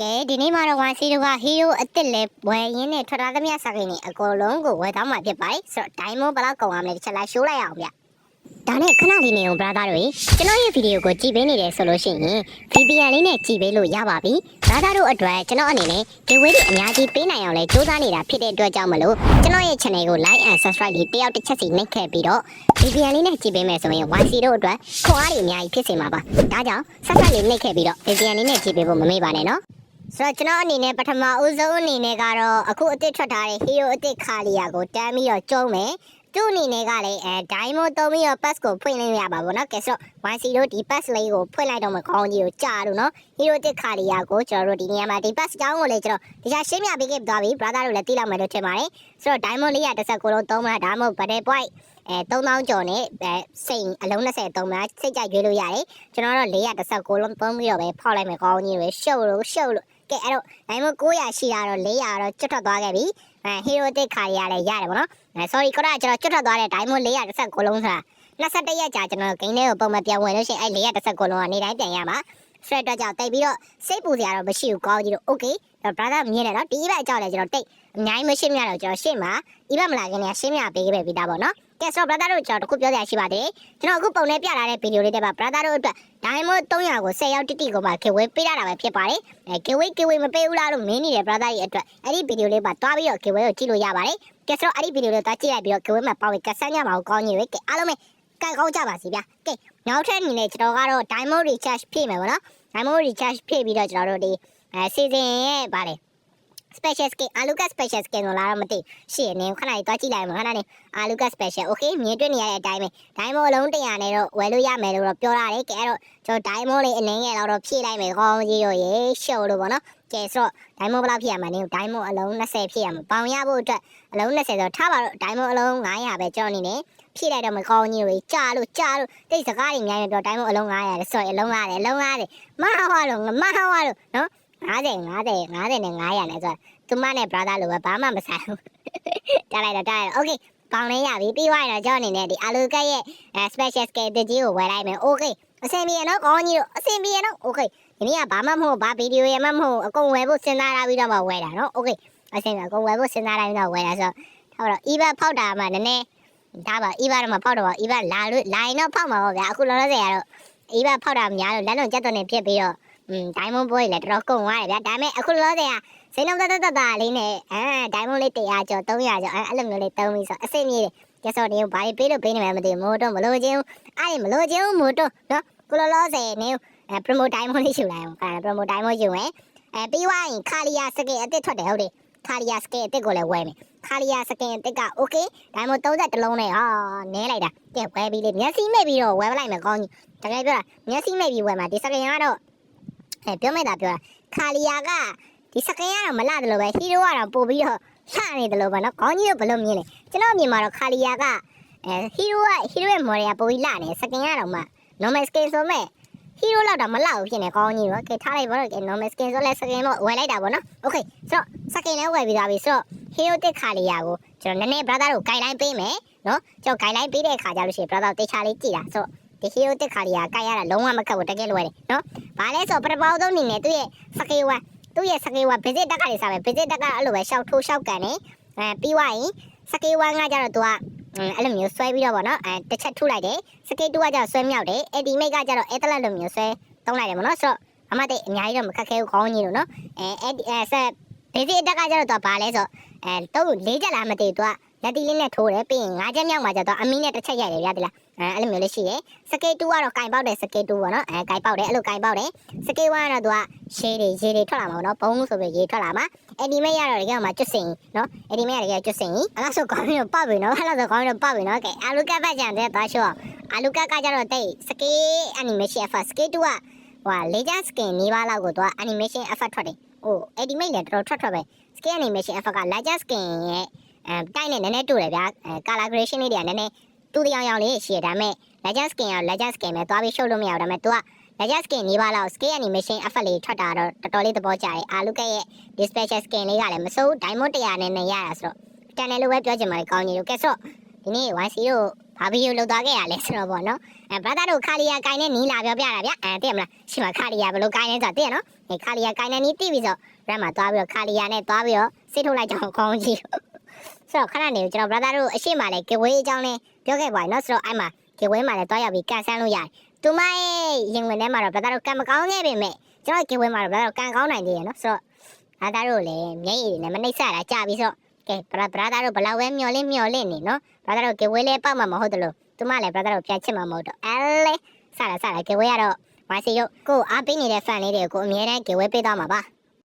ကဲဒီနေ့မှာတော့ဝန်စီတို့ကဟီးရိုးအစ်စ်လဲဝယ်ရင်းနဲ့ထွက်ထားသမျှစကိန်းတွေအကုန်လုံးကိုဝယ်သွားမှာဖြစ်ပါတယ်ဆိုတော့ဒိုင်းမွန်ဘယ်လောက်ကုန်အောင်လဲတစ်ချက်လိုက်ရှိုးလိုက်အောင်ဗျဒါနဲ့ခဏလေးနေအောင်ဘရာသာတို့ကျွန်တော်ရဲ့ဗီဒီယိုကိုကြည့်ပေးနေတယ်ဆိုလို့ရှိရင် VPN လေးနဲ့ကြည့်ပေးလို့ရပါပြီဘရာသာတို့အတွက်ကျွန်တော်အနေနဲ့ဒီဝေးတွေအများကြီးပေးနိုင်အောင်လဲစူးစမ်းနေတာဖြစ်တဲ့အတွက်ကြောင့်မလို့ကျွန်တော်ရဲ့ channel ကို like and subscribe လေးတယောက်တစ်ချက်စီနှိပ်ခဲ့ပြီးတော့ VPN လေးနဲ့ကြည့်ပေးမယ်ဆိုရင် YC တို့အတွက်ခွန်အားတွေအများကြီးဖြစ်စေမှာပါဒါကြောင့် subscribe လေးနှိပ်ခဲ့ပြီးတော့ VPN လေးနဲ့ကြည့်ပေးဖို့မမေ့ပါနဲ့နော် ဆိုတော့ကျွန်တော်အနေနဲ့ပထမဦးဆုံးအနေနဲ့ကတော့အခုအစ်စ်ထွက်ထားတဲ့ hero အစ်စ်ခါလီယာကိုတန်းပြီးတော့ကျုံးမယ်သူ့အနေနဲ့ကလည်းအဲ diamond သုံးပြီးတော့ pass ကိုဖွင့်လို့ရပါဘောနော်ကဲဆိုတော့ YC တို့ဒီ pass လေးကိုဖွင့်လိုက်တော့မကောင်းကြီးကိုကြာလို့နော် hero အစ်စ်ခါလီယာကိုကျွန်တော်တို့ဒီနေရာမှာဒီ pass ကြောင်းကိုလည်းကျွန်တော်တရားရှင်းပြပေးခဲ့သွားပြီ brother တို့လည်းသိလောက်မယ်လို့ထင်ပါတယ်ဆိုတော့ diamond လေးရတစ်ဆက်ကိုလုံးသုံးမှာဒါမှမဟုတ် battle point အဲ3000ကျော်နဲ့အဲစိန်အလုံး20သုံးမှာစိတ်ကြိုက်ရွေးလို့ရတယ်ကျွန်တော်တော့419လုံးသုံးပြီးတော့ပဲဖောက်လိုက်မယ်ကောင်းကြီးတွေရှုပ်လို့ရှုပ်လို့ ကဲအဲ့တော့နိုင်မ900ရှိတာတော့400တော့ကျွတ်ထွက်သွားခဲ့ပြီအဲဟီရိုတစ်ခါရလည်းရတယ်ဗောနော်အဲ sorry ကိုရကျွန်တော်ကျွတ်ထွက်သွားတဲ့ diamond 419လုံးဆိုတာ21ရက်ကြာကျွန်တော်ဂိမ်းထဲကိုပုံမပြန်ဝင်လို့ရှိရင်အဲ့419လုံးကနေတိုင်းပြန်ရမှာဖရက်တော့ကြောင့်တိတ်ပြီးတော့စိတ်ပူစရာတော့မရှိဘူးကောင်းကြီးတော့ okay တော့ brother မြင်တယ်နော်ဒီဘက်အကြောင်းလည်းကျွန်တော်တိတ်အများကြီးမရှင်းပြတော့ကျွန်တော်ရှင်းမှာဒီဘက်မလာခင်ကရှင်းပြပေးခဲ့ပြီဒါပေါ့နော် ကဲဆိုတော့ brother တို့ကျွန်တော်တခုပြောစရာရှိပါသေးတယ်ကျွန်တော်အခုပုံနဲ့ပြလာတဲ့ဗီဒီယိုလေးတွေပါ brother တို့အတွက် diamond 300ကို10ရောက်တိတိကိုပါခေဝေးပေးရတာပဲဖြစ်ပါတယ်အဲခေဝေးခေဝေးမပေးဘူးလားလို့မင်းနေတယ် brother ကြီးအတွက်အဲ့ဒီဗီဒီယိုလေးပါတွားပြီးတော့ခေဝေးကိုကြည့်လို့ရပါတယ်ကဲဆိုတော့အဲ့ဒီဗီဒီယိုလေးတွားကြည့်လိုက်ပြီးတော့ခေဝေးမှာပါဝင်ကဆန်းကြမှာကိုကောင်းကြီးပဲကဲအားလုံးပဲကံကောင်းကြပါစီဗျာကဲနောက်ထပ်အနေနဲ့ကျွန်တော်ကတော့ diamond recharge ဖြည့်မယ်ဗောနော် diamond recharge ဖြည့်ပြီးတော့ကျွန်တော်တို့ဒီအဲ season ရဲ့ဗါလေ special skin အာလူက special skin ကိုလာတော့မသိရှေ့နေခဏလေးတွားကြည့်လိုက်မှာခဏလေးအာလူက special okay မြင်တွေ့နေရတဲ့အတိုင်းပဲ diamond အလုံး100နဲ့တော့ဝယ်လို့ရမယ်လို့တော့ပြောရတယ်ကဲအဲ့တော့ကျွန်တော် diamond လေးအနည်းငယ်တော့ဖြည့်လိုက်မယ်ကောင်းကြီးရောရေရှုပ်လို့ပေါ့နော်ကဲဆိုတော့ diamond ဘယ်လောက်ဖြည့်ရမှာလဲ diamond အလုံး20ဖြည့်ရမှာပေါင်ရဖို့အတွက်အလုံး20ဆိုတော့ထားပါတော့ diamond အလုံး900ပဲကျွန်တော်အနေနဲ့ဖြည့်လိုက်တော့မကောင်းကြီးရောကြာလို့ကြာလို့တိတ်စကားတွေများနေတော့ diamond အလုံး900လေ sorry အလုံး900အလုံး900မဟာလို့မဟာလို့နော် 50 50 50နဲ့900နဲ့ဆိုတော့သူမနဲ့ brother လို့ပဲဘာမှမဆိုင်ဘူးတားလိုက်တော့တားလိုက်တော့ okay ပေါင်လေးရပြီပြီးသွားရင်တော့ကျွန်တော်အနေနဲ့ဒီအာလူကက်ရဲ့ special scale တကြီးကိုဝယ်လိုက်မယ် okay အဆင်ပြေရနော်ကောင်းကြီးတို့အဆင်ပြေရနော် okay ဒီနေ့ကဘာမှမဟုတ်ဘာဗီဒီယိုရမှမဟုတ်အကုန်ဝယ်ဖို့စဉ်းစားထားပြီးတော့မှဝယ်တာနော် okay အဆင်ပြေအကုန်ဝယ်ဖို့စဉ်းစားထားပြီးတော့ဝယ်တာဆိုတော့တော့ EVA ဖောက်တာမှနည်းနည်းဒါပါ EVA တော့မဖောက်တော့ပါ EVA လာလို့လာရင်တော့ဖောက်မှာပေါ့ဗျာအခုလောလောဆယ်ကတော့ EVA ဖောက်တာများလို့လက်လုံးကြက်သွန်နေဖြစ်ပြီးတော့ อืม diamond boy လည်းတော်တော်ကုန်သွားတယ်ဗျာဒါပေမဲ့အခုလောလောဆယ်ကစိတ်လုံးတတတတလေးနဲ့အဲ diamond လေး100ကျော်300ကျော်အဲအဲ့လိုမျိုးလေးတုံးပြီးဆိုအဆင်ပြေတယ်ကျဆိုနေဘာတွေပေးလို့ပေးနေမှမသိဘူးမို့တော့မလို့ချင်းအဲ့ဒီမလို့ချင်းမို့တော့နော်ကိုလောလောဆယ်နေအဲ promote diamond လေးယူလိုက်အောင်အဲ promote diamond ယူမယ်အဲပြီးွားရင်ခါလီယာစကင်အစ်စ်ထွက်တယ်ဟုတ်တယ်ခါလီယာစကင်အစ်စ်ကိုလည်းဝယ်မယ်ခါလီယာစကင်အစ်စ်က okay diamond 30လုံးနဲ့ဟာနဲလိုက်တာကဲဝယ်ပြီးလေမျက်စိမိတ်ပြီးတော့ဝယ်ပလိုက်မယ်ကောင်းကြီးတကယ်ပြောတာမျက်စိမိတ်ပြီးဝယ်မှာဒီစကင်ကတော့ အဲပြောမဲ့တာပြောတာခါလီယာကဒီစကင်ကတော့မလာတယ်လို့ပဲဟီးရိုးကတော့ပို့ပြီးတော့လှနေတယ်လို့ပဲနော်ကောင်းကြီးတို့ဘယ်လိုမြင်လဲကျွန်တော်အမြင်မှာတော့ခါလီယာကအဲဟီးရိုးကဟီးရိုးရဲ့မော်ရီယာပို့ပြီးလှနေစကင်ကတော့မှ normal skin ဆိုမဲ့ဟီးရိုးလောက်တော့မလောက်ဘူးဖြစ်နေကောင်းကြီးတော့ကဲထားလိုက်ပါတော့ကဲ normal skin ဆိုလဲစကင်တော့ဝယ်လိုက်တာပေါ့နော် okay ဆိုတော့စကင်လည်းဝယ်ပြီးသားပြီဆိုတော့ hero တစ်ခါလေးရာကိုကျွန်တော်နည်းနည်း brother တို့ guideline ပေးမယ်နော်ကျွန်တော် guideline ပေးတဲ့အခါကျလို့ရှိရင် brother တေချာလေးကြည့်တာဆိုတော့ ဒီ hero တစ်ခါလေးရာကိုက်ရတာလုံးဝမခက်ဘူးတကယ်လွယ်တယ်နော်ဘာလဲဆိုတော့ပထမဆုံးအနေနဲ့သူ့ရဲ့စကေဝါသူ့ရဲ့စကေဝါ visit တက်ကလေးစားမယ် visit တက်ကအဲ့လိုပဲရှောက်ထိုးရှောက်ကန်နေအဲပြီးွားရင်စကေဝါကကြတော့သူကအဲ့လိုမျိုးဆွဲပြီးတော့ဗောနော်အဲတစ်ချက်ထုလိုက်တယ်စကေတူကကြတော့ဆွဲမြောက်တယ်အဲ့ဒီမိတ်ကကြတော့အဲ့တလက်လိုမျိုးဆွဲတုံးလိုက်တယ်ဗောနော်ဆိုတော့အမတိတ်အများကြီးတော့မခက်ခဲဘူးခေါင်းကြီးလို့နော်အဲအဲ့ဒီအဲဆက် basic တက်ကကြတော့သူကဘာလဲဆိုအဲတော့လေးချက်လားမသိဘူးသူက လက်တီလေးနဲ့ထိုးတယ်ပြီးရင်ငါးချက်မြောက်မှာကျတော့အမီနဲ့တစ်ချက်ရိုက်တယ်ဗျာဒီလားအဲအဲ့လိုမျိုးလေးရှိတယ်စကေတူကတော့ကင်ပေါက်တယ်စကေတူပေါ့နော်အဲကင်ပေါက်တယ်အဲ့လိုကင်ပေါက်တယ်စကေဝါကတော့သူကရှေးတွေရေတွေထွက်လာမှာပေါ့နော်ဘုံဆိုပြီးရေထွက်လာမှာအဲ့ဒီမဲ့ရတော့တကယ်မှကျွတ်စင်နော်အဲ့ဒီမဲ့ရတကယ်ကျွတ်စင်အဲ့ဒါဆိုကောင်းပြီးတော့ပတ်ပြီနော်အဲ့ဒါဆိုကောင်းပြီးတော့ပတ်ပြီနော်ကဲအာလူကတ်ပတ်ကြံတဲ့သားရှော့အာလူကတ်ကကြတော့တိတ်စကေအနီမေးရှင်းအဖတ်စကေတူကဟိုလေဂျန်စကင်နေပါလောက်ကိုသူကအနီမေးရှင်းအဖတ်ထွက်တယ်ဟိုအဲ့ဒီမဲ့လည်းတော်တော်ထွက်ထွက်ပဲ skin animation effect က larger skin ရဲ့ အဲတိုက်နဲ့နည်းနည်းတူတယ်ဗျာအဲ color gradation လေးတွေကနည်းနည်းတူတယောင်ယောင်လေးရှိရဒါပေမဲ့ larger skin က larger skin ပဲသွားပြီးရှုပ်လို့မရဘူးဒါပေမဲ့ तू က larger skin နေပါလောက် skin animation effect လေးထွက်တာတော့တော်တော်လေးသဘောကျတယ်အာလူကရဲ့ dispatcher skin လေးကလည်းမစိုး diamond 100နဲ့နဲ့ရတာဆိုတော့တန်တယ်လို့ပဲပြောချင်ပါတယ်ကောင်းကြီးတို့ကဲဆိုဒီနေ့ YC တို့ဘာဗီဒီယိုလုပ်သွားခဲ့ရလဲဆိုတော့ဗောနော်အဲ brother တို့ခါလီယာကိုင်းနဲ့နီးလာပြောပြတာဗျအဲသိရမလားရှိမှာခါလီယာဘယ်လိုကိုင်းလဲဆိုတော့သိရနော်အဲခါလီယာကိုင်းနေနီးတိပြီဆိုရမ်းမှာသွားပြီးတော့ခါလီယာနဲ့သွားပြီးတော့စစ်ထုတ်လိုက်ကြအောင်ကောင်းကြီး ဆိုတော့ခဏနေကျွန်တော် brother တို့အရှိမလဲကေဝေးအကြောင်းလေးပြောခဲ့ပါရင်နော်ဆိုတော့အဲ့မှာကေဝေးမှာလည်းသွားရောက်ပြီးကန်ဆန်းလို့ရတယ်သူမရဲ့ရင်ဝင်ထဲမှာတော့ brother တို့ကန်မကောင်းခဲ့ပေမဲ့ကျွန်တော်ကေဝေးမှာတော့ brother တို့ကန်ကောင်းနိုင်သေးရနော်ဆိုတော့ brother တို့လည်းမျက်ရည်တွေနဲ့မနှိမ့်ဆက်တာကြာပြီဆိုတော့ကဲ brother တို့ဘလောက်ပဲမျောလင့်မျောလင့်နေနော် brother တို့ကေဝေးလေးပောက်မှာမဟုတ်တယ်လို့သူမလည်း brother တို့ပြန်ချစ်မှာမဟုတ်တော့အဲလေစတာစတာကေဝေးကတော့မိုင်းစီရုပ်ကိုအားပေးနေတဲ့ fan လေးတွေကိုကိုအမြဲတမ်းကေဝဲပေးသွားမှာပါ